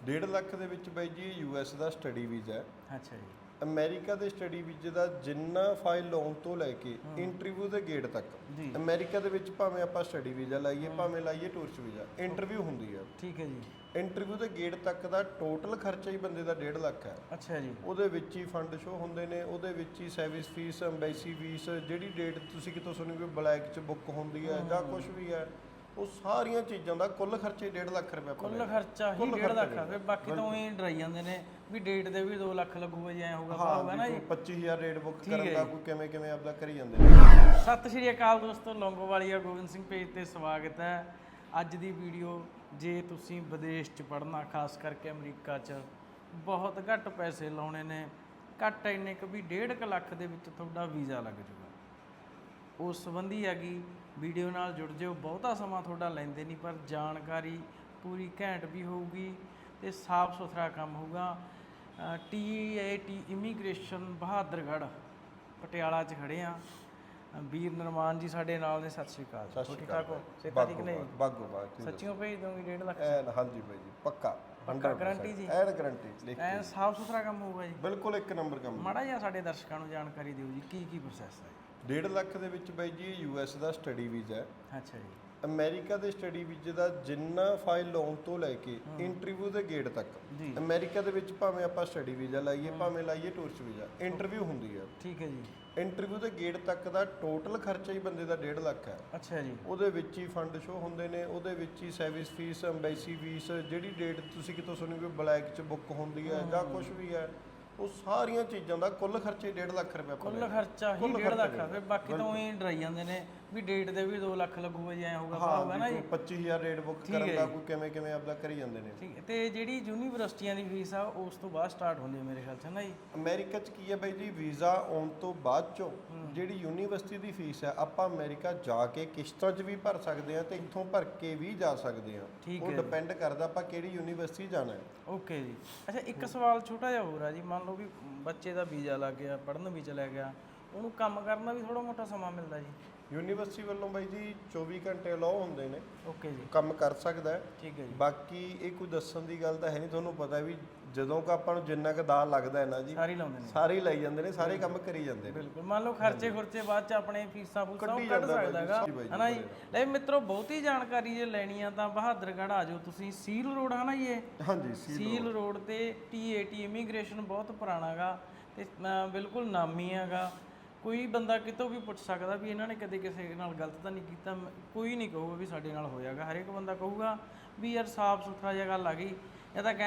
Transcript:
1.5 ਲੱਖ ਦੇ ਵਿੱਚ ਬਾਈ ਜੀ ਯੂ ਐਸ ਦਾ ਸਟੱਡੀ ਵੀਜ਼ਾ ਹੈ। ਅੱਛਾ ਜੀ। ਅਮਰੀਕਾ ਦੇ ਸਟੱਡੀ ਵੀਜ਼ੇ ਦਾ ਜਿੰਨਾ ਫਾਈਲ ਲਾਉਣ ਤੋਂ ਲੈ ਕੇ ਇੰਟਰਵਿਊ ਦੇ ਗੇਟ ਤੱਕ। ਅਮਰੀਕਾ ਦੇ ਵਿੱਚ ਭਾਵੇਂ ਆਪਾਂ ਸਟੱਡੀ ਵੀਜ਼ਾ ਲਾਈਏ ਭਾਵੇਂ ਲਾਈਏ ਟੂਰਿਸਟ ਵੀਜ਼ਾ ਇੰਟਰਵਿਊ ਹੁੰਦੀ ਹੈ ਠੀਕ ਹੈ ਜੀ। ਇੰਟਰਵਿਊ ਦੇ ਗੇਟ ਤੱਕ ਦਾ ਟੋਟਲ ਖਰਚਾ ਹੀ ਬੰਦੇ ਦਾ 1.5 ਲੱਖ ਹੈ। ਅੱਛਾ ਜੀ। ਉਹਦੇ ਵਿੱਚ ਹੀ ਫੰਡ ਸ਼ੋ ਹੁੰਦੇ ਨੇ ਉਹਦੇ ਵਿੱਚ ਹੀ ਸਰਵਿਸ ਫੀਸ ਐਮਬੈਸੀ ਫੀਸ ਜਿਹੜੀ ਡੇਟ ਤੁਸੀਂ ਕਿਤੋਂ ਸੁਣੋਗੇ ਬਲੈਕ 'ਚ ਬੁੱਕ ਹੁੰਦੀ ਹੈ ਜਾਂ ਕੁਝ ਵੀ ਹੈ। ਉਹ ਸਾਰੀਆਂ ਚੀਜ਼ਾਂ ਦਾ ਕੁੱਲ ਖਰਚਾ ਹੀ 1.5 ਲੱਖ ਰੁਪਏ ਕੁੱਲ ਖਰਚਾ ਹੀ ਕੁੱਲ 1.5 ਲੱਖ ਆ। ਫਿਰ ਬਾਕੀ ਤਾਂ ਉਹੀ ਡਰਾਈ ਜਾਂਦੇ ਨੇ ਵੀ ਡੇਟ ਦੇ ਵੀ 2 ਲੱਖ ਲੱਗੂਗਾ ਜੀ ਐ ਹੋਊਗਾ ਹਾਂ ਹੋਊਗਾ ਨਾ ਜੀ। ਕੋਈ 25000 ਰੇਟ ਬੁੱਕ ਹੈ ਕਰਨ ਦਾ। ਕੋਈ ਕਿਵੇਂ ਕਿਵੇਂ ਆਪਦਾ ਕਰੀ ਜਾਂਦੇ ਨੇ। ਸਤਿ ਸ਼੍ਰੀ ਅਕਾਲ ਦੋਸਤੋ ਲੌਂਗੋਵਾਲੀਆ ਗੋਬਿੰਦ ਸਿੰਘ ਪੇਜ ਤੇ ਸਵਾਗਤ ਹੈ। ਅੱਜ ਦੀ ਵੀਡੀਓ ਜੇ ਤੁਸੀਂ ਵਿਦੇਸ਼ 'ਚ ਪੜ੍ਹਨਾ ਖਾਸ ਕਰਕੇ ਅਮਰੀਕਾ 'ਚ ਬਹੁਤ ਘੱਟ ਪੈਸੇ ਲਾਉਣੇ ਨੇ ਘੱਟ ਇੰਨੇ ਕੁ ਵੀ 1.5 ਲੱਖ ਦੇ ਵਿੱਚ ਤੁਹਾਡਾ ਵੀਜ਼ਾ ਲੱਗ ਜਾਊਗਾ ਉਸ ਸੰਬੰਧੀ ਹੈਗੀ ਵੀਡੀਓ ਨਾਲ ਜੁੜ ਜਿਓ। ਬਹੁਤਾ ਸਮਾਂ ਤੁਹਾਡਾ ਲੈਂਦੇ ਨਹੀਂ ਪਰ ਜਾਣਕਾਰੀ ਪੂਰੀ ਘੈਂਟ ਵੀ ਹੋਊਗੀ ਤੇ ਸਾਫ਼ ਸੁਥਰਾ ਕੰਮ ਹੋਊਗਾ। ਟੀ ਇਮੀਗ੍ਰੇਸ਼ਨ ਬਹਾਦਰਗੜ੍ਹ ਪਟਿਆਲਾ 'ਚ ਖੜੇ ਆ ਵੀਰ ਨਿਰਮਾਨ ਜੀ ਸਾਡੇ ਨਾਲ ਨੇ ਸਤਿ ਸ਼੍ਰੀ ਅਕਾਲ। ਸਤਿ ਸ਼੍ਰੀ ਠੀਕ ਠਾਕ ਹੋ? ਅਕਾਲ ਸੇਤਾ ਠੀਕ ਨਹੀਂ ਬਾਗੋ ਬਾਗ। ਸੱਚੀਓ ਭੇਜ ਦੋਗੇ 1.5 ਲੱਖ ਐਨ ਹਾਂਜੀ ਬਾਈ ਜੀ ਪੱਕਾ। ਪੱਕਾ 100% guarantee ਜੀ? ਐਨ ਗਾਰੰਟੀ ਲਿਖ ਕੇ। ਐ ਸਾਫ਼ ਸੁਥਰਾ ਕੰਮ ਹੋਊਗਾ ਜੀ। ਬਿਲਕੁਲ ਇੱਕ ਨੰਬਰ ਕੰਮ। ਮਾੜਾ ਜਿਹਾ ਸਾਡੇ ਦਰਸ਼ਕਾਂ ਨੂੰ ਜਾਣਕਾਰੀ ਦਿਓ ਜੀ ਕੀ ਕੀ ਪ੍ਰੋਸੈਸ ਹੈ? 1.5 ਲੱਖ ਦੇ ਵਿੱਚ ਬਾਈ ਜੀ ਯੂ ਐਸ ਦਾ ਸਟੱਡੀ ਵੀਜ਼ਾ ਹੈ। ਅੱਛਾ ਜੀ। ਅਮਰੀਕਾ ਦੇ ਸਟੱਡੀ ਵੀਜ਼ੇ ਦਾ ਜਿੰਨਾ ਫਾਈਲ ਲਾਉਣ ਤੋਂ ਲੈ ਕੇ ਇੰਟਰਵਿਊ ਦੇ ਗੇਟ ਤੱਕ। ਅਮਰੀਕਾ ਦੇ ਵਿੱਚ ਭਾਵੇਂ ਆਪਾਂ ਸਟੱਡੀ ਵੀਜ਼ਾ ਲਾਈਏ ਭਾਵੇਂ ਲਾਈਏ ਟੂਰਿਸਟ ਵੀਜ਼ਾ ਇੰਟਰਵਿਊ ਹੁੰਦੀ ਹੈ ਠੀਕ ਹੈ ਜੀ। ਇੰਟਰਵਿਊ ਦੇ ਗੇਟ ਤੱਕ ਦਾ ਟੋਟਲ ਖਰਚਾ ਹੀ ਬੰਦੇ ਦਾ 1.5 ਲੱਖ ਹੈ। ਅੱਛਾ ਜੀ। ਉਹਦੇ ਵਿੱਚ ਹੀ ਫੰਡ ਸ਼ੋ ਹੁੰਦੇ ਨੇ ਉਹਦੇ ਵਿੱਚ ਹੀ ਸਰਵਿਸ ਫੀਸ ਐਮਬੈਸੀ ਫੀਸ ਜਿਹੜੀ ਡੇਟ ਤੁਸੀਂ ਕਿਤੋਂ ਸੁਣੋਗੇ ਬਲੈਕ 'ਚ ਬੁੱਕ ਹੁੰਦੀ ਹੈ ਜਾਂ ਕੁਝ ਵੀ ਹੈ। ਉਹ ਸਾਰੀਆਂ ਚੀਜ਼ਾਂ ਦਾ ਕੁੱਲ ਖਰਚਾ 1.5 ਲੱਖ ਰੁਪਏ ਕੁੱਲ ਖਰਚਾ ਹੀ 1.5 ਲੱਖ ਆ। ਫਿਰ ਬਾਕੀ ਤਾਂ ਉਹੀ ਡਰਾਈ ਜਾਂਦੇ ਨੇ। ਵੀ ਡੇਟ ਦੇ ਵੀ 2 ਲੱਖ ਲੱਗੂਗਾ ਜੀ ਐ ਹੋਊਗਾ ਨਾ ਹਾਂ ਜੀ। ਕੋਈ 25000 ਰੇਟ ਬੁੱਕ ਕਰਨ ਦਾ ਕੋਈ ਕਿਵੇਂ ਕਿਵੇਂ ਆਪਦਾ ਕਰੀ ਜਾਂਦੇ ਨੇ। ਠੀਕ ਹੈ ਤੇ ਜਿਹੜੀ ਯੂਨੀਵਰਸਿਟੀਆਂ ਦੀ ਫੀਸ ਆ ਉਸ ਤੋਂ ਬਾਅਦ ਸਟਾਰਟ ਹੁੰਦੀ ਹੈ ਮੇਰੇ ਖਿਆਲ ਚ ਨਾ ਜੀ? ਅਮਰੀਕਾ 'ਚ ਕੀ ਹੈ ਬਾਈ ਜੀ ਵੀਜ਼ਾ ਆਉਣ ਤੋਂ ਬਾਅਦ ਚੋਂ ਜਿਹੜੀ ਯੂਨੀਵਰਸਿਟੀ ਦੀ ਫੀਸ ਹੈ ਆਪਾਂ ਅਮਰੀਕਾ ਜਾ ਕੇ ਕਿਸ਼ਤਾਂ 'ਚ ਵੀ ਭਰ ਸਕਦੇ ਹਾਂ ਤੇ ਇੱਥੋਂ ਭਰ ਕੇ ਵੀ ਜਾ ਸਕਦੇ ਠੀਕ ਉਹ ਡਿਪੈਂਡ ਕਰਦਾ ਆਪਾਂ ਕਿਹੜੀ ਯੂਨੀਵਰਸਿਟੀ ਜਾਣਾ ਹੈ। ਓਕੇ ਜੀ। ਅੱਛਾ ਇੱਕ ਸਵਾਲ ਛੋਟਾ ਜਿਹਾ ਹੋਰ ਆ ਜੀ ਮੰਨ ਲਓ ਵੀ ਬੱਚੇ ਦਾ ਵੀਜ਼ਾ ਲੱਗ ਗਿਆ ਪੜ੍ਹਨ ਵੀ ਚਲਾ ਗਿਆ ਉਹਨੂੰ ਕੰਮ ਕਰਨ ਦਾ ਵੀ ਥੋੜਾ ਮੋਟਾ ਸਮਾਂ ਮਿਲਦਾ ਜੀ। ਯੂਨੀਵਰਸਿਟੀ ਵੱਲੋਂ ਬਾਈ ਜੀ 24 ਘੰਟੇ ਅਲਾਉ ਹੁੰਦੇ ਨੇ। ਓਕੇ ਜੀ। ਕੰਮ ਕਰ ਸਕਦਾ ਹੈ। ਠੀਕ ਹੈ ਜੀ। ਬਾਕੀ ਇਹ ਕੋਈ ਦੱਸਣ ਦੀ ਗੱਲ ਤਾਂ ਹੈ ਨਹੀਂ ਤੁਹਾਨੂੰ ਪਤਾ ਵੀ ਜਦੋਂ ਕਿ ਆਪਾਂ ਨੂੰ ਜਿੰਨਾ ਕੁ ਦਾ ਲੱਗਦਾ ਹੈ ਨਾ ਜੀ ਸਾਰੀ ਲਾਉਂਦੇ ਨੇ। ਸਾਰੇ ਲਈ ਜਾਂਦੇ ਨੇ ਸਾਰੇ ਕੰਮ ਕਰੀ ਜਾਂਦੇ ਨੇ। ਬਿਲਕੁਲ। ਮੰਨ ਲਓ ਖਰਚੇ ਖੁਰਚੇ ਬਾਅਦ ਚ ਆਪਣੇ ਫੀਸਾਂ ਫੂਸਾਂ ਉਹ ਕੱਢੀ ਸਕਦਾ ਹੈਗਾ। ਹਨਾ ਜੀ? ਲੈ ਮਿੱਤਰੋ ਬਹੁਤੀ ਜਾਣਕਾਰੀ ਜੇ ਲੈਣੀ ਆ ਤਾਂ ਬਹਾਦਰਗੜ੍ਹ ਆ ਜਾਓ। ਤੁਸੀਂ ਸੀਲ ਰੋਡ ਹਨਾ ਜੀ ਇਹ? ਹਾਂਜੀ ਸੀਲ ਰੋਡ। ਤੇ ਟੀਏਟੀ ਇਮੀਗ੍ਰੇਸ਼ਨ ਬਹੁਤ ਪੁਰਾਣਾ ਗਾ। ਤੇ ਬਿਲਕੁਲ ਨਾਮੀ ਹੈਗਾ। ਕੋਈ ਬੰਦਾ ਕਿਤੋਂ ਵੀ ਪੁੱਛ ਸਕਦਾ ਵੀ ਇਹਨਾਂ ਨੇ ਕਦੇ ਕਿਸੇ ਨਾਲ ਗਲਤ ਤਾਂ ਨਹੀਂ ਕੀਤਾ, ਮ- ਕੋਈ ਨਹੀਂ ਕਹੂਗਾ ਵੀ ਸਾਡੇ ਨਾਲ ਹੋਇਆਗਾ, ਹਰੇਕ ਬੰਦਾ ਕਹੂਗਾ ਵੀ ਯਾਰ ਸਾਫ਼ ਸੁਥਰਾ ਜਿਹਾ ਗੱਲ ਆ ਗਈ। ਇਹ ਤਾਂ ਕਹਿ